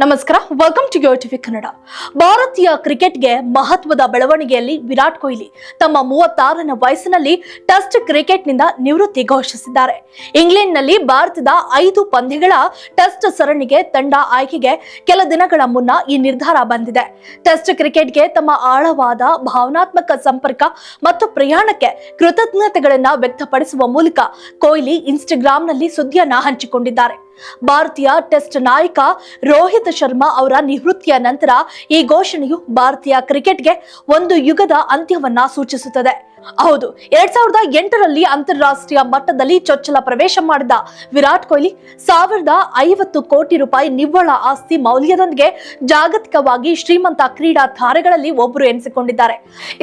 ನಮಸ್ಕಾರ welcome to your TV Kannada ಭಾರತೀಯ ಕ್ರಿಕೆಟ್ಗೆ ಮಹತ್ವದ ಬೆಳವಣಿಗೆಯಲ್ಲಿ ವಿರಾಟ್ ಕೊಹ್ಲಿ ತಮ್ಮ ಮೂವತ್ತಾರನ ವಯಸ್ಸಿನಲ್ಲಿ ಟೆಸ್ಟ್ ಕ್ರಿಕೆಟ್ನಿಂದ ನಿವೃತ್ತಿ ಘೋಷಿಸಿದ್ದಾರೆ. ಇಂಗ್ಲೆಂಡ್ನಲ್ಲಿ ಭಾರತದ ಐದು ಪಂದ್ಯಗಳ ಟೆಸ್ಟ್ ಸರಣಿಗೆ ತಂಡ ಆಯ್ಕೆಗೆ ಕೆಲ ದಿನಗಳ ಮುನ್ನ ಈ ನಿರ್ಧಾರ ಬಂದಿದೆ. ಟೆಸ್ಟ್ ಕ್ರಿಕೆಟ್ಗೆ ತಮ್ಮ ಆಳವಾದ ಭಾವನಾತ್ಮಕ ಸಂಪರ್ಕ ಮತ್ತು ಪ್ರಯಾಣಕ್ಕೆ ಕೃತಜ್ಞತೆಗಳನ್ನು ವ್ಯಕ್ತಪಡಿಸುವ ಮೂಲಕ ಕೊಹ್ಲಿ ಇನ್ಸ್ಟಾಗ್ರಾಂನಲ್ಲಿ ಸುದ್ದಿಯನ್ನ ಹಂಚಿಕೊಂಡಿದ್ದಾರೆ. ಭಾರತೀಯ ಟೆಸ್ಟ್ ನಾಯಕ ರೋಹಿತ್ ಶರ್ಮಾ ಅವರ ನಿವೃತ್ತಿಯ ನಂತರ ಈ ಘೋಷಣೆಯು ಭಾರತೀಯ ಕ್ರಿಕೆಟ್ಗೆ ಒಂದು ಯುಗದ ಅಂತ್ಯವನ್ನ ಸೂಚಿಸುತ್ತದೆ. ಹೌದು, ಎರಡ್ ಸಾವಿರದ ಎಂಟರಲ್ಲಿ ಅಂತಾರಾಷ್ಟ್ರೀಯ ಮಟ್ಟದಲ್ಲಿ ಚೊಚ್ಚಲ ಪ್ರವೇಶ ಮಾಡಿದ ವಿರಾಟ್ ಕೊಹ್ಲಿ ಸಾವಿರದ ಐವತ್ತು ಕೋಟಿ ರೂಪಾಯಿ ನಿವ್ವಳ ಆಸ್ತಿ ಮೌಲ್ಯದೊಂದಿಗೆ ಜಾಗತಿಕವಾಗಿ ಶ್ರೀಮಂತ ಕ್ರೀಡಾ ತಾರೆಗಳಲ್ಲಿ ಒಬ್ಬರು ಎನಿಸಿಕೊಂಡಿದ್ದಾರೆ.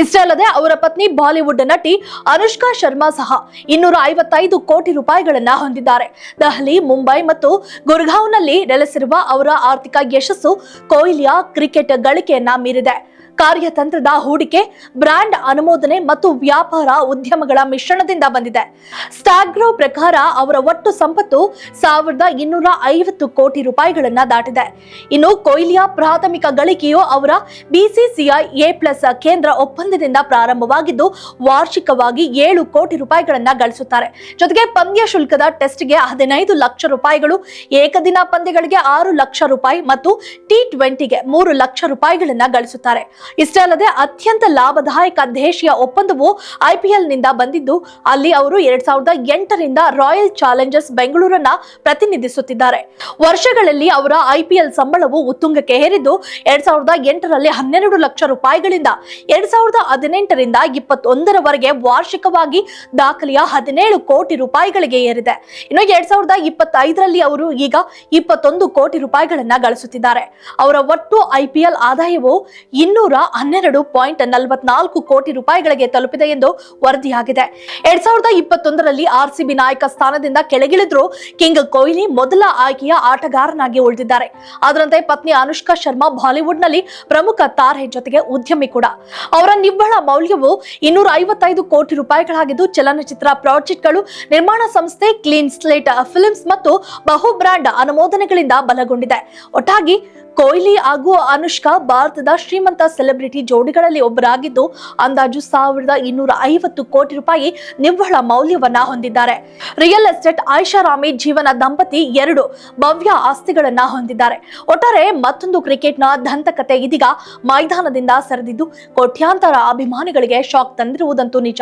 ಇಷ್ಟೇ ಅಲ್ಲದೆ ಅವರ ಪತ್ನಿ ಬಾಲಿವುಡ್ ನಟಿ ಅನುಷ್ಕಾ ಶರ್ಮಾ ಸಹ ಇನ್ನೂರ ಐವತ್ತೈದು ಕೋಟಿ ರೂಪಾಯಿಗಳನ್ನ ಹೊಂದಿದ್ದಾರೆ. ದೆಹಲಿ, ಮುಂಬೈ ಮತ್ತು ಗುರ್ಗಾಂವ್ನಲ್ಲಿ ನೆಲೆಸಿರುವ ಅವರ ಆರ್ಥಿಕ ಯಶಸ್ಸು ಕೊಹ್ಲಿಯ ಕ್ರಿಕೆಟ್ ಗಳಿಕೆಯನ್ನ ಮೀರಿದೆ. ಕಾರ್ಯತಂತ್ರದ ಹೂಡಿಕೆ, ಬ್ರ್ಯಾಂಡ್ ಅನುಮೋದನೆ ಮತ್ತು ವ್ಯಾಪಾರ ಉದ್ಯಮಗಳ ಮಿಶ್ರಣದಿಂದ ಬಂದಿದೆ. ಸ್ಟಾಗ್ರೋ ಪ್ರಕಾರ ಅವರ ಒಟ್ಟು ಸಂಪತ್ತು ಸಾವಿರದ ಇನ್ನೂರ ಐವತ್ತು ಕೋಟಿ ರೂಪಾಯಿಗಳನ್ನು ದಾಟಿದೆ. ಇನ್ನು ಕೊಹ್ಲಿಯ ಪ್ರಾಥಮಿಕ ಗಳಿಕೆಯು ಅವರ ಬಿಸಿಸಿಐ ಎ ಪ್ಲಸ್ ಕೇಂದ್ರ ಒಪ್ಪಂದದಿಂದ ಪ್ರಾರಂಭವಾಗಿದ್ದು, ವಾರ್ಷಿಕವಾಗಿ ಏಳು ಕೋಟಿ ರೂಪಾಯಿಗಳನ್ನ ಗಳಿಸುತ್ತಾರೆ. ಜೊತೆಗೆ ಪಂದ್ಯ ಶುಲ್ಕದ ಟೆಸ್ಟ್ಗೆ ಹದಿನೈದು ಲಕ್ಷ ರೂಪಾಯಿಗಳು ಏಕದಿನ ಪಂದ್ಯಗಳಿಗೆ ಆರು ಲಕ್ಷ ರೂಪಾಯಿ ಮತ್ತು ಟಿ ಟ್ವೆಂಟಿಗೆ ಮೂರು ಲಕ್ಷ ರೂಪಾಯಿಗಳನ್ನ ಗಳಿಸುತ್ತಾರೆ. ಇಷ್ಟೇ ಅಲ್ಲದೆ ಅತ್ಯಂತ ಲಾಭದಾಯಕ ದೇಶೀಯ ಒಪ್ಪಂದವು ಐಪಿಎಲ್ನಿಂದ ಬಂದಿದ್ದು, ಅಲ್ಲಿ ಅವರು ಎರಡ್ ಸಾವಿರದ ಎಂಟರಿಂದ ರಾಯಲ್ ಚಾಲೆಂಜರ್ಸ್ ಬೆಂಗಳೂರನ್ನ ಪ್ರತಿನಿಧಿಸುತ್ತಿದ್ದಾರೆ. ವರ್ಷಗಳಲ್ಲಿ ಅವರ ಐಪಿಎಲ್ ಸಂಬಳವು ಉತ್ತುಂಗಕ್ಕೆ ಹೇರಿದ್ದು ಎರಡ್ ಸಾವಿರದ ಎಂಟರಲ್ಲಿ ಹನ್ನೆರಡು ಲಕ್ಷ ರೂಪಾಯಿಗಳಿಂದ ಎರಡ್ ಸಾವಿರದ ಹದಿನೆಂಟರಿಂದ ಇಪ್ಪತ್ತೊಂದರವರೆಗೆ ವಾರ್ಷಿಕವಾಗಿ ದಾಖಲೆಯ ಹದಿನೇಳು ಕೋಟಿ ರೂಪಾಯಿಗಳಿಗೆ ಏರಿದೆ. ಇನ್ನು ಎರಡ್ ಸಾವಿರದ ಇಪ್ಪತ್ತೈದರಲ್ಲಿ ಅವರು ಈಗ ಇಪ್ಪತ್ತೊಂದು ಕೋಟಿ ರೂಪಾಯಿಗಳನ್ನ ಗಳಿಸುತ್ತಿದ್ದಾರೆ. ಅವರ ಒಟ್ಟು ಐಪಿಎಲ್ ಆದಾಯವು ಇನ್ನೂರ ಹನ್ನೆರಡು ಪಾಯಿಂಟ್ ನಲವತ್ನಾಲ್ಕು ಕೋಟಿ ರೂಪಾಯಿಗಳಿಗೆ ತಲುಪಿದೆ ಎಂದು ವರದಿಯಾಗಿದೆ. ಎರಡ್ ಸಾವಿರದ ಇಪ್ಪತ್ತೊಂದರಲ್ಲಿ ಆರ್ಸಿಬಿ ನಾಯಕ ಸ್ಥಾನದಿಂದ ಕೆಳಗಿಳಿದ್ರು ಕಿಂಗ್ ಕೊಹ್ಲಿ ಮೊದಲ ಆಯ್ಕೆಯ ಆಟಗಾರನಾಗಿ ಉಳಿದಿದ್ದಾರೆ. ಅದರಂತೆ ಪತ್ನಿ ಅನುಷ್ಕಾ ಶರ್ಮಾ ಬಾಲಿವುಡ್ನಲ್ಲಿ ಪ್ರಮುಖ ತಾರೆ ಜೊತೆಗೆ ಉದ್ಯಮಿ ಕೂಡ. ಅವರ ನಿವ್ವಳ ಮೌಲ್ಯವು ಇನ್ನೂರ ಐವತ್ತೈದು ಕೋಟಿ ರೂಪಾಯಿಗಳಾಗಿದ್ದು, ಚಲನಚಿತ್ರ ಪ್ರಾಜೆಕ್ಟ್ಗಳು, ನಿರ್ಮಾಣ ಸಂಸ್ಥೆ ಕ್ಲೀನ್ ಸ್ಲೇಟ್ ಫಿಲ್ಮ್ಸ್ ಮತ್ತು ಬಹು ಬ್ರಾಂಡ್ ಅನುಮೋದನೆಗಳಿಂದ ಬಲಗೊಂಡಿದೆ. ಒಟ್ಟಾಗಿ ಕೊಹ್ಲಿ ಹಾಗೂ ಅನುಷ್ಕಾ ಭಾರತದ ಶ್ರೀಮಂತ ಸೆಲೆಬ್ರಿಟಿ ಜೋಡಿಗಳಲ್ಲಿ ಒಬ್ಬರಾಗಿದ್ದು, ಅಂದಾಜು ಸಾವಿರದ ಇನ್ನೂರ ಐವತ್ತು ಕೋಟಿ ರೂಪಾಯಿ ನಿವ್ವಳ ಮೌಲ್ಯವನ್ನ ಹೊಂದಿದ್ದಾರೆ. ರಿಯಲ್ ಎಸ್ಟೇಟ್ ಐಷಾರಾಮಿ ಜೀವನ ದಂಪತಿ ಎರಡು ಭವ್ಯ ಆಸ್ತಿಗಳನ್ನ ಹೊಂದಿದ್ದಾರೆ. ಒಟ್ಟಾರೆ ಮತ್ತೊಂದು ಕ್ರಿಕೆಟ್ನ ದಂತಕತೆ ಇದೀಗ ಮೈದಾನದಿಂದ ಸರಿದಿದ್ದು, ಕೋಟ್ಯಾಂತರ ಅಭಿಮಾನಿಗಳಿಗೆ ಶಾಕ್ ತಂದಿರುವುದಂತೂ ನಿಜ.